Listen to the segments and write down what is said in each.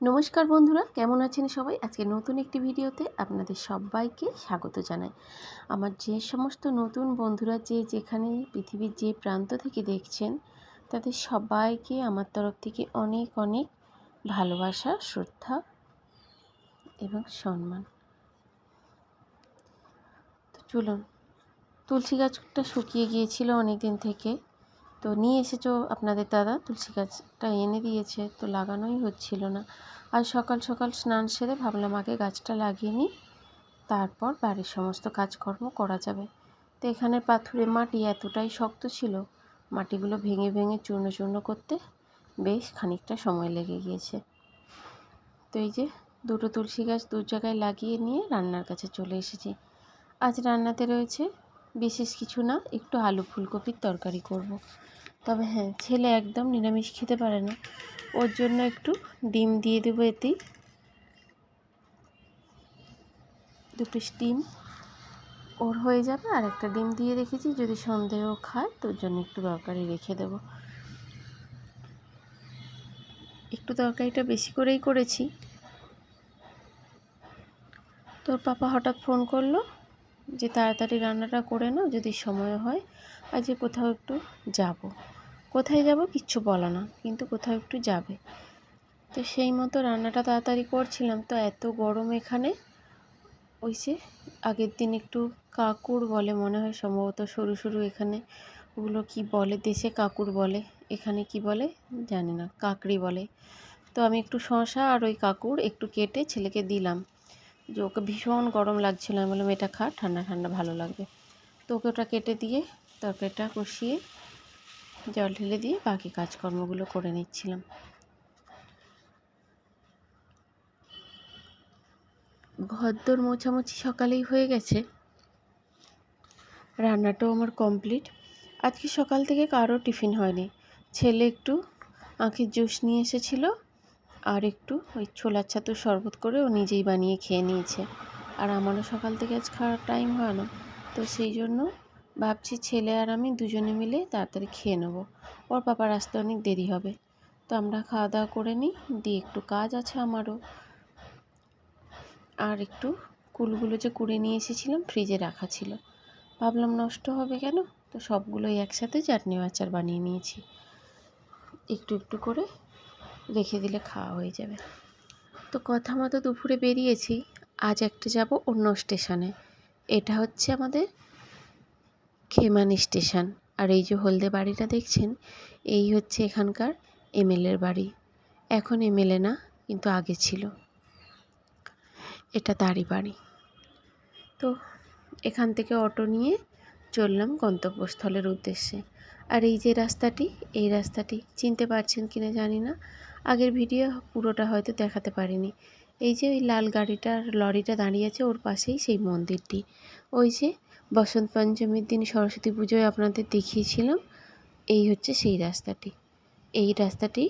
নমস্কার বন্ধুরা, কেমন আছেন সবাই? আজকে নতুন একটি ভিডিওতে আপনাদের সবাইকে স্বাগত জানাই। আমার যে সমস্ত নতুন বন্ধুরা যে যেখানে পৃথিবীর যে প্রান্ত থেকে দেখছেন, তাদের সবাইকে আমার তরফ থেকে অনেক অনেক ভালোবাসা, শ্রদ্ধা এবং সম্মান। তো চলুন, তুলসী গাছটা শুকিয়ে গিয়েছিল অনেক দিন থেকে। তো নিয়ে এসেছ আপনাদের দাদা? তুলসী গাছটা এনে দিয়েছে, তো লাগানোই হচ্ছিল না। আর সকাল সকাল স্নান সেরে ভাবলাম আগে গাছটা লাগিয়ে নিই, তারপর বাড়ির সমস্ত কাজকর্ম করা যাবে। তো এখানের পাথুরে মাটি এতটাই শক্ত ছিল, মাটিগুলো ভেঙে ভেঙে চূর্ণ চূর্ণ করতে বেশ খানিকটা সময় লেগে গিয়েছে। তো এই যে দুটো তুলসী গাছ দু জায়গায় লাগিয়ে নিয়ে রান্নার কাছে চলে এসেছি। আজ রান্নাতে রয়েছে বিশেষ কিছু না, একটু আলু ফুলকপির তরকারি করব। তবে হ্যাঁ ছেলে একদম নিরামিষ খেতে পারে না। ওর জন্য একটু ডিম দিয়ে দেবো এতেই। দু পিস ডিম। ওর হয়ে যাবে আর একটা ডিম দিয়ে রেখেছি। যদি সন্দেহ খায়, তোর জন্য একটু তরকারি রেখে দেব। একটু তরকারিটা বেশি করেই করেছি। তোর পাপা হঠাৎ ফোন করল যে তাড়াতাড়ি রান্নাটা করে নাও, যদি সময় হয়। যে কোথাও একটু যাব। কোথায় যাব কিচ্ছু বলো না, কিন্তু কোথাও একটু যাবে। তো সেই মতো রান্নাটা তাড়াতাড়ি করছিলাম। তো এত গরম এখানে। ওই যে আগের দিন একটু কাকুর বলে মনে হয়, সম্ভবত সরু সরু এখানে। ওগুলো কি বলে? দেশে কাকুর বলে। এখানে কি বলে? জানি না, কাকড়ি বলে। তো আমি একটু শশা আর ওই কাকুর একটু কেটে ছেলেকে দিলাম। যে ওকে ভীষণ গরম লাগছিল। আমি বললাম, এটা খা, ঠান্ডা ঠান্ডা, ভালো লাগবে। তো ওকে ওটা কেটে দিয়ে তরকারিটা কষিয়ে জল ঢেলে দিয়ে বাকি কাজকর্মগুলো করে নিচ্ছিলাম। ঘরদোর মোছামুছি সকালেই হয়ে গেছে। রান্নাটাও আমার কমপ্লিট। আজকে সকাল থেকে কারও টিফিন হয়নি। ছেলে একটু আঁখের জুস নিয়ে এসেছিল আর একটু ওই ছোলার ছাতুর শরবত করে ও নিজেই বানিয়ে খেয়ে নিয়েছে। আর আমারও সকাল থেকে আজ খাওয়ার টাইম হয় না। তো সেই জন্য ভাবছি ছেলে আর আমি দুজনে মিলে তাড়াতাড়ি খেয়ে নেব। ওর পাপার আসতে অনেক দেরি হবে। তো আমরা খাওয়া দাওয়া করে নিই, দিয়ে একটু কাজ আছে আমারও। আর একটু কুলগুলো যে কুড়ে নিয়ে এসেছিলাম, ফ্রিজে রাখা ছিল। ভাবলাম নষ্ট হবে কেন? তো সবগুলোই একসাথে চাটনি আচার বানিয়ে নিয়েছি। একটু একটু করে রেখে দিলে খাওয়া হয়ে যাবে। তো কথা মতো দুপুরে বেরিয়েছি। আজ একটা যাব অন্য স্টেশনে। এটা হচ্ছে আমাদের খেমানি স্টেশন। আর এই যে হলদে বাড়িটা দেখছেন, এই হচ্ছে এখানকার এমএলএর বাড়ি। এখন এমএলএ না, কিন্তু আগে ছিল। এটা তারই বাড়ি। তো এখান থেকে অটো নিয়ে চললাম গন্তব্যস্থলের উদ্দেশ্যে। আর এই যে রাস্তাটি, এই রাস্তাটি চিনতে পারছেন কিনা জানি না। আগের ভিডিও পুরোটা হয়তো দেখাতে পারিনি। এই যে ওই লাল গাড়িটার লরিটা দাঁড়িয়ে আছে ওর পাশেই সেই মন্দিরটি। ওই যে বসন্ত পঞ্চমীর দিন সরস্বতী পুজোয় আপনাদের দেখিয়েছিলাম, এই হচ্ছে সেই রাস্তাটি। এই রাস্তাটি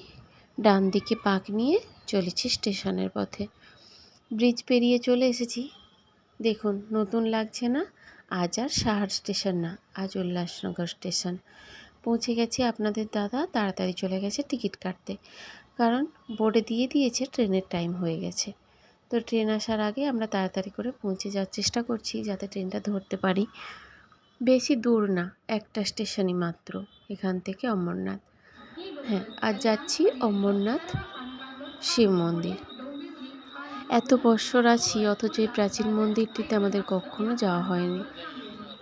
ডান দিকে পাক নিয়ে চলেছি স্টেশনের পথে। ব্রিজ পেরিয়ে চলে এসেছি। দেখুন, নতুন লাগছে না, আজ আর সাহার স্টেশন না, আজ উল্লাসনগর স্টেশন। পৌঁছে গেছি আপনাদের দাদা, তাড়াতাড়ি চলে গেছে টিকিট কাটতে, কারণ বোর্ডে দিয়ে দিয়েছে, ট্রেনের টাইম হয়ে গেছে। তো ট্রেন আসার আগে আমরা তাড়াতাড়ি করে পৌঁছে যাওয়ার চেষ্টা করছি যাতে ট্রেনটা ধরতে পারি। বেশি দূর না, একটা স্টেশনই মাত্র, এখান থেকে অমরনাথ। হ্যাঁ আর যাচ্ছি অমরনাথ শিব মন্দির। এত বৎসর আছি, অথচ এই প্রাচীন মন্দিরটিতে আমাদের কখনো যাওয়া হয়নি।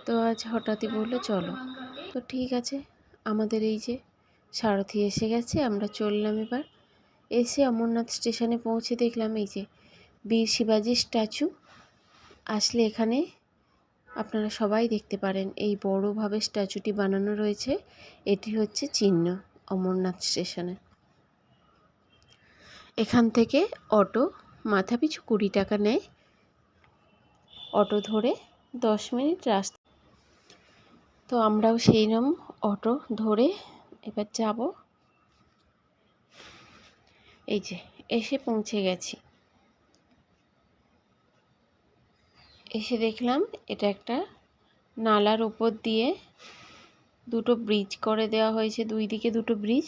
তো আজ হঠাৎই বলল, চলো। তো ঠিক আছে, আমাদের এই যে সারথি এসে গেছে, আমরা চললাম এবার। এসে অমরনাথ স্টেশনে পৌঁছে দেখলাম, এই যে বীর শিবাজির স্ট্যাচু আসলে এখানে আপনারা সবাই দেখতে পারেন। এই বড়োভাবে স্ট্যাচুটি বানানো রয়েছে। এটি হচ্ছে চিহ্ন অমরনাথ স্টেশনে। এখান থেকে অটো, মাথা পিছু কুড়ি টাকা নেয়। অটো ধরে দশ মিনিট রাস্তা। তো আমরাও সেই রকম অটো ধরে এবার যাব। এই যে, এসে পৌঁছে গেছি। এসে দেখলাম এটা একটা নালার উপর দিয়ে দুটো ব্রিজ করে দেওয়া হয়েছে, দুই দিকে দুটো ব্রিজ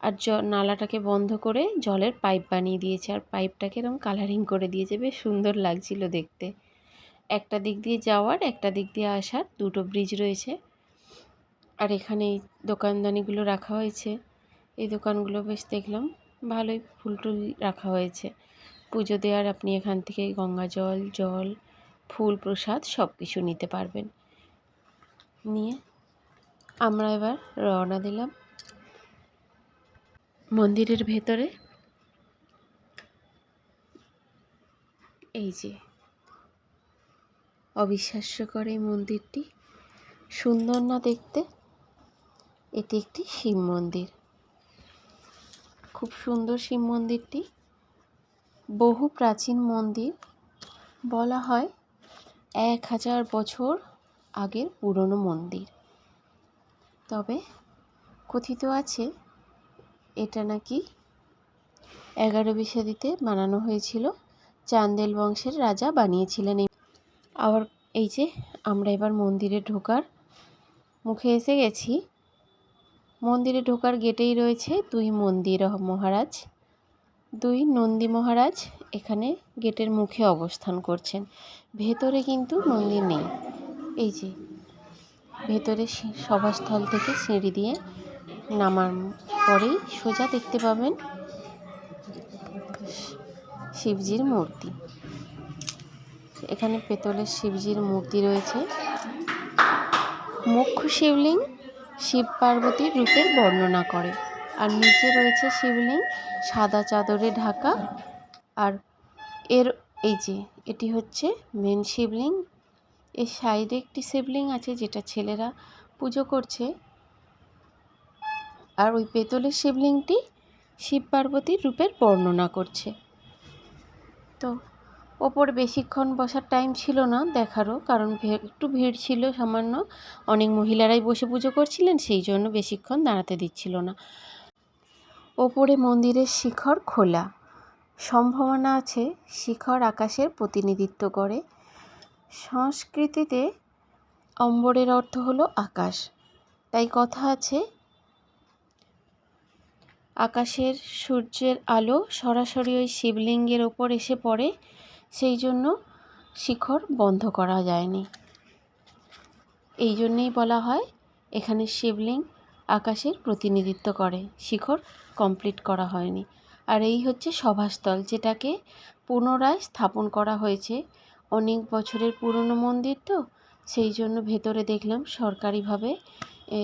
আর জ, নালাটাকে বন্ধ করে জলের পাইপ বানিয়ে দিয়েছে আর পাইপটাকে এরকম কালারিং করে দিয়েছে, বেশ সুন্দর লাগছিল দেখতে। একটা দিক দিয়ে যাওয়ার, একটা দিক দিয়ে আসার দুটো ব্রিজ রয়েছে আর এখানে এই দোকানদানিগুলো রাখা হয়েছে। এই দোকানগুলো বেশ দেখলাম ভালোই ফুল টুল রাখা হয়েছে। পুজো দেওয়ার, আপনি এখান থেকে গঙ্গা জল জল ফুল প্রসাদ সব কিছু নিতে পারবেন। নিয়ে আমরা এবার রওনা দিলাম মন্দিরের ভেতরে। এই যে অবিশ্বাস্যকর এই মন্দিরটি। সুন্দর না দেখতে, এটি একটি শিব মন্দির। খুব সুন্দর শিব মন্দিরটি। বহু প্রাচীন মন্দির বলা হয় এক হাজার বছর আগের পুরনো মন্দির। তবে কথিত আছে, এটা নাকি এগারোবি শতাব্দীতে বানানো হয়েছিল। চান্দেল বংশের রাজা বানিয়েছিলেন এই আবার এই যে আমরা এবার মন্দিরে ঢোকার মুখে এসে গেছি। মন্দিরে ঢোকার গেটেই রয়েছে দুই মন্দির মহারাজ, দুই নন্দী মহারাজ এখানে গেটের মুখে অবস্থান করছেন। ভেতরে কিন্তু মন্দির নেই। এই যে, ভেতরে সভাস্থল থেকে সিঁড়ি দিয়ে নামার পরেই সোজা দেখতে পাবেন শিবজির মূর্তি। এখানে পেতলের শিবজির মূর্তি রয়েছে। মুখ্য শিবলিঙ্গ শিব পার্বতীর রূপের বর্ণনা করে। আর নিচে রয়েছে শিবলিঙ্গ সাদা চাদরে ঢাকা আর এর এই যে, এটি হচ্ছে মেন শিবলিং। এর সাইডে একটি শিবলিং আছে যেটা ছেলেরা পুজো করছে। আর ওই পেতলের শিবলিংটি শিব পার্বতীর রূপের বর্ণনা করছে। তো ওপর বেশিক্ষণ বসার টাইম ছিল না দেখারও, কারণ একটু ভিড় ছিল সামান্য। অনেক মহিলারাই বসে পুজো করছিলেন, সেই জন্য বেশিক্ষণ দাঁড়াতে দিচ্ছিল না। ওপরে মন্দিরের শিখর খোলা। সম্ভাবনা আছে শিখর আকাশের প্রতিনিধিত্ব করে। সংস্কৃতিতে অম্বরের অর্থ হলো আকাশ। তাই কথা আছে, আকাশের সূর্যের আলো সরাসরি ওই শিবলিঙ্গের ওপর এসে পড়ে, সেই জন্য শিখর বন্ধ করা যায়নি। এই জন্যেই বলা হয়, এখানে শিবলিঙ্গ আকাশের প্রতিনিধিত্ব করে। শিখর কমপ্লিট করা হয়নি। আর এই হচ্ছে সভাস্থল, যেটাকে পুনরায় স্থাপন করা হয়েছে। অনেক বছরের পুরনো মন্দির তো, সেই জন্য ভেতরে দেখলাম সরকারিভাবে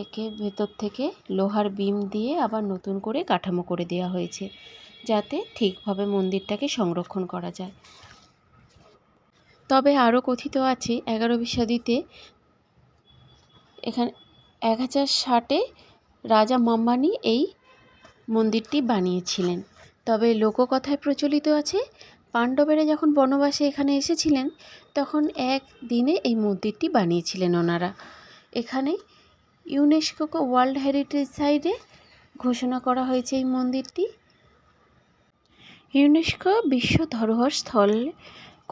একে ভেতর থেকে লোহার বিম দিয়ে আবার নতুন করে কাঠামো করে দেওয়া হয়েছে, যাতে ঠিকভাবে মন্দিরটাকে সংরক্ষণ করা যায়। তবে আরও কথিত আছে, এগারো শতাব্দীতে এখানে, এক হাজার ষাটে রাজা মাম্বানি এই মন্দিরটি বানিয়েছিলেন। তবে লোককথায় প্রচলিত আছে, পাণ্ডবেরা যখন বনবাসে এখানে এসেছিলেন, তখন এক দিনে এই মন্দিরটি বানিয়েছিলেন ওনারা। এখানে ইউনেস্কোকে ওয়ার্ল্ড হেরিটেজ সাইডে ঘোষণা করা হয়েছে এই মন্দিরটি। ইউনেস্কো বিশ্ব ধরোহর স্থল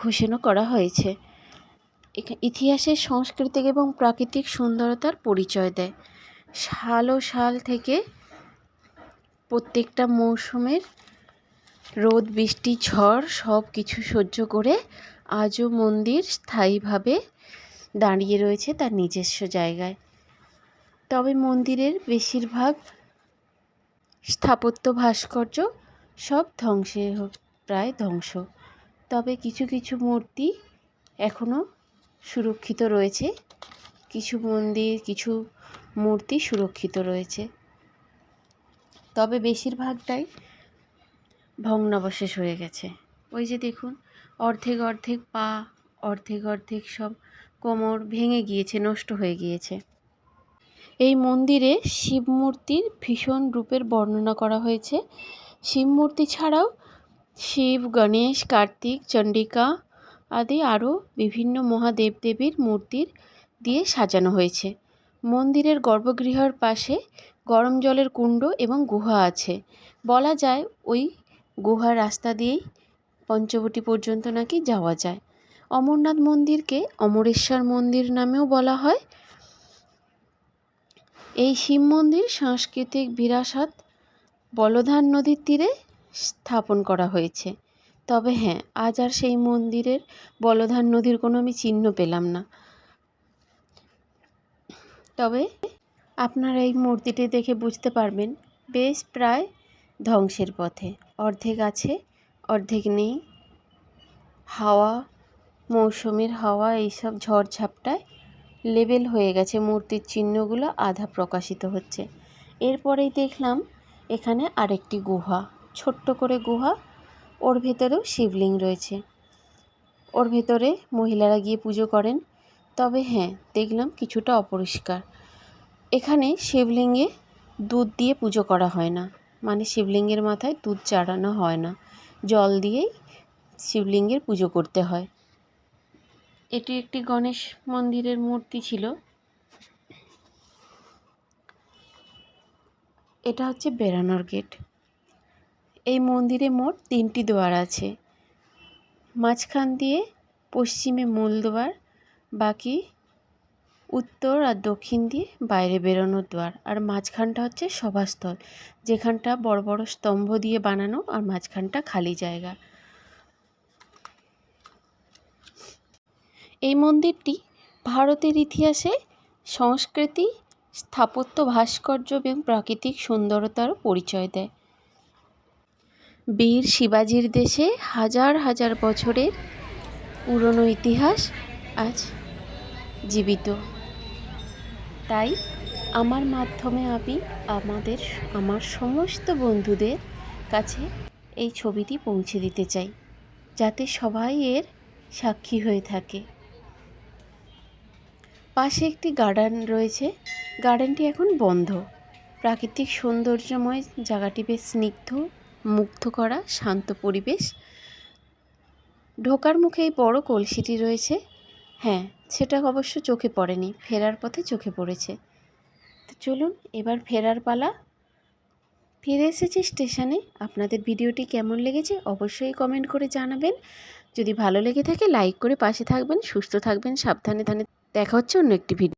ঘোষণা করা হয়েছে। ইতিহাসের সাংস্কৃতিক এবং প্রাকৃতিক সুন্দরতার পরিচয় দেয়। সাল ও সাল থেকে প্রত্যেকটা মৌসুমের রোদ, বৃষ্টি, ঝড় সব কিছু সহ্য করে আজও মন্দির স্থায়ীভাবে দাঁড়িয়ে রয়েছে তার নিজস্ব জায়গায়। তবে মন্দিরের বেশিরভাগ স্থাপত্য ভাস্কর্য সব ধ্বংসে, প্রায় ধ্বংস। তবে কিছু কিছু মূর্তি এখনও সুরক্ষিত রয়েছে। কিছু মন্দির, কিছু মূর্তি সুরক্ষিত রয়েছে। তবে বেশিরভাগটাই ভগ্নাবশেষ হয়ে গেছে। ওই যে দেখুন, অর্ধেক অর্ধেক পা, অর্ধেক অর্ধেক সব কোমর ভেঙে গিয়েছে, নষ্ট হয়ে গিয়েছে। এই মন্দিরে শিব মূর্তির ভীষণ রূপের বর্ণনা করা হয়েছে। শিব মূর্তি ছাড়াও শিব, গণেশ, কার্তিক চণ্ডিকা আদি আরও বিভিন্ন মহাদেব দেবীর মূর্তির দিয়ে সাজানো হয়েছে। মন্দিরের গর্ভগৃহের পাশে গরম জলের কুণ্ড এবং গুহা আছে। বলা যায় ওই গুহার রাস্তা দিয়েই পঞ্চবটি পর্যন্ত নাকি যাওয়া যায়। অমরনাথ মন্দিরকে অমরেশ্বর মন্দির নামেও বলা হয়। এই শিব মন্দির সাংস্কৃতিক বিরাসত বলধান নদীর তীরে স্থাপন করা হয়েছে। তবে হ্যাঁ আজ আর সেই মন্দিরের বলধান নদীর কোনো আমি চিহ্ন পেলাম না। তবে আপনারা এই মূর্তিটি দেখে বুঝতে পারবেন, বেশ প্রায় ধ্বংসের পথে। অর্ধেক আছে, অর্ধেক নেই। হাওয়া, মৌসুমীর হাওয়া, এইসব ঝড়ঝাপটায় লেবেল হয়ে গেছে। মূর্তির চিহ্নগুলো আধা প্রকাশিত হচ্ছে। এরপরেই দেখলাম এখানে আরেকটি গুহা, ছোট্ট করে গুহা। ওর ভেতরেও শিবলিঙ্গ রয়েছে। ওর ভেতরে মহিলারা গিয়ে পুজো করেন। তবে হ্যাঁ দেখলাম কিছুটা অপরিষ্কার। এখানে শিবলিঙ্গে দুধ দিয়ে পুজো করা হয় না। মানে শিবলিঙ্গের মাথায় দুধ চাড়ানো হয় না। জল দিয়েই শিবলিঙ্গের পুজো করতে হয়। এটি একটি গণেশ মন্দিরের মূর্তি ছিল। এটা হচ্ছে বেড়ানোর গেট। এই মন্দিরে মোট তিনটি দুয়ার আছে। মাঝখান দিয়ে পশ্চিমে মূল দুয়ার, বাকি উত্তর আর দক্ষিণ দিয়ে বাইরে বেরোনোর দ্বার। আর মাঝখানটা হচ্ছে সভাস্থল, যেখানটা বড় বড় স্তম্ভ দিয়ে বানানো আর মাঝখানটা খালি জায়গা। এই মন্দিরটি ভারতের ইতিহাসে সংস্কৃতি, স্থাপত্য ভাস্কর্য এবং প্রাকৃতিক সুন্দরতারও পরিচয় দেয়। বীর শিবাজির দেশে হাজার হাজার বছরের পুরনো ইতিহাস আজ জীবিত। তাই আমার মাধ্যমে আমি আমাদের, আমার সমস্ত বন্ধুদের কাছে এই ছবিটি পৌঁছে দিতে চাই, যাতে সবাই এর সাক্ষী হয়ে থাকে। পাশে একটি গার্ডেন রয়েছে। গার্ডেনটি এখন বন্ধ। প্রাকৃতিক সৌন্দর্যময় জায়গাটি বেশ স্নিগ্ধ, মুগ্ধ করা, শান্ত পরিবেশ। ঢোকার মুখে এই বড় কলসিটি রয়েছে। হ্যাঁ সেটা অবশ্য চোখে পড়েনি, ফেরার পথে চোখে পড়েছে। তো চলুন, এবার ফেরার পালা। ফিরে এসেছি স্টেশনে। আপনাদের ভিডিওটি কেমন লেগেছে অবশ্যই কমেন্ট করে জানাবেন। যদি ভালো লেগে থাকে লাইক করে পাশে থাকবেন, সুস্থ থাকবেন, সাবধানে ধানে দেখা হচ্ছে অন্য একটি ভিডিও